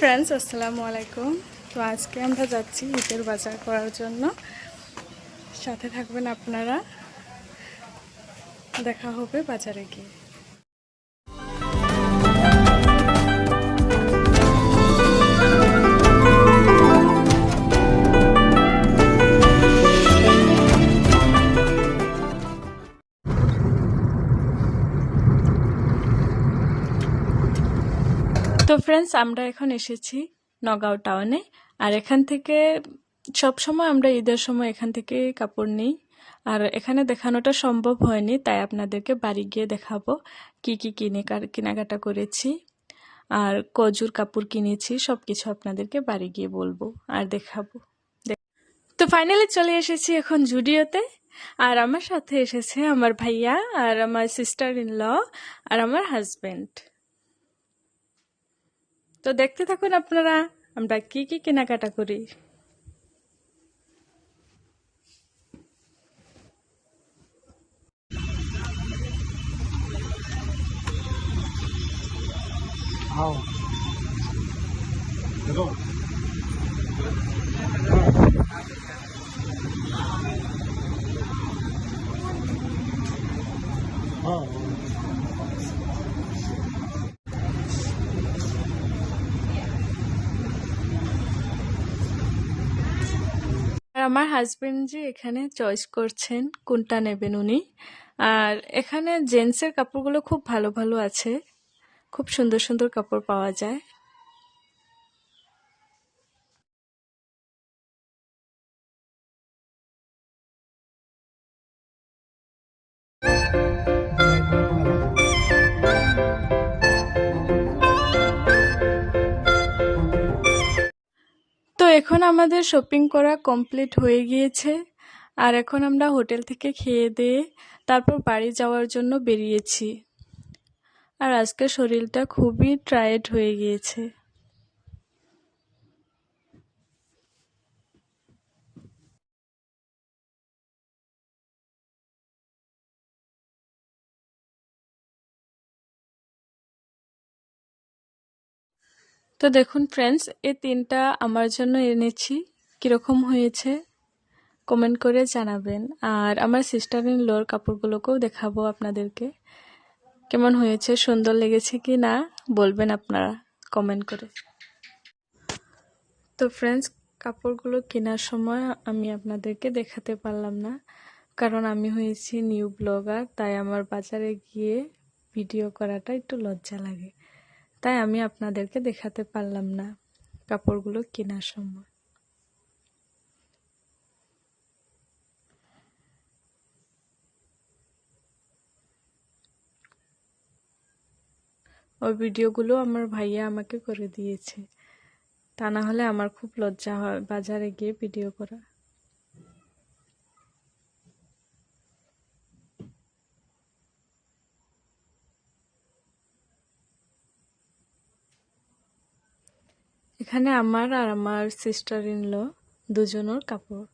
Friends আসসালামু আলাইকুম। তো আজকে আমরা যাচ্ছি ঈদের বাজার করার জন্য। সাথে থাকবেন আপনারা। দেখা হবে বাজারে গিয়ে। তো ফ্রেন্ডস আমরা এখন এসেছি নগাঁও টাউনে আর এখান থেকে সব সময় আমরা ঈদের সময় এখান থেকে কাপড় নিই। আর এখানে দেখানোটা সম্ভব হয়নি, তাই আপনাদেরকে বাড়ি গিয়ে দেখাবো কি কি কিনে কেনাকাটা করেছি। আর কজুর কাপড় কিনেছি সব কিছু আপনাদেরকে বাড়ি গিয়ে বলব আর দেখাবো। দেখ- তো ফাইনালি চলে এসেছি এখন জুডিওতে। আর আমার সাথে এসেছে আমার ভাইয়া, আর আমার সিস্টার ইন ল আর আমার হাজবেন্ড তো দেখতে থাকুন আপনারা আমরা কি কি কেনাকাটা করি। আমার হাজবেন্ড যে এখানে চয়েস করছেন কোনটা নেবেন উনি। আর এখানে জেন্টসের কাপড়গুলো খুব ভালো ভালো আছে। খুব সুন্দর সুন্দর কাপড় পাওয়া যায়। এখন আমাদের শপিং করা কমপ্লিট হয়ে গিয়েছে। আর এখন আমরা হোটেল থেকে খেয়ে দিয়ে তারপর বাড়ি যাওয়ার জন্য বেরিয়েছি। আর আজকে শরীরটা খুবই টায়ার্ড হয়ে গিয়েছে। তো দেখুন ফ্রেন্ডস এই তিনটা আমার জন্য এনেছি। কীরকম হয়েছে কমেন্ট করে জানাবেন। আর আমার সিস্টার ইন লোর কাপড়গুলোকেও দেখাবো আপনাদেরকে। কেমন হয়েছে, সুন্দর লেগেছে কি না, বলবেন আপনারা কমেন্ট করে। তো ফ্রেন্ডস কাপড়গুলো কেনার সময় আমি আপনাদেরকে দেখাতে পারলাম না। কারণ আমি হয়েছি নিউ ব্লগার তাই আমার বাজারে গিয়ে ভিডিও করাটা একটু লজ্জা লাগে। তাই আমি আপনাদেরকে দেখাতে পারলাম না কাপড়গুলো কেনার সময়। ওই ভিডিওগুলো আমার ভাইয়া আমাকে করে দিয়েছে। তা না হলে আমার খুব লজ্জা হয় বাজারে গিয়ে ভিডিও করা। এখানে আমার আর আমার সিস্টার ইন ল দুজনের কাপড়।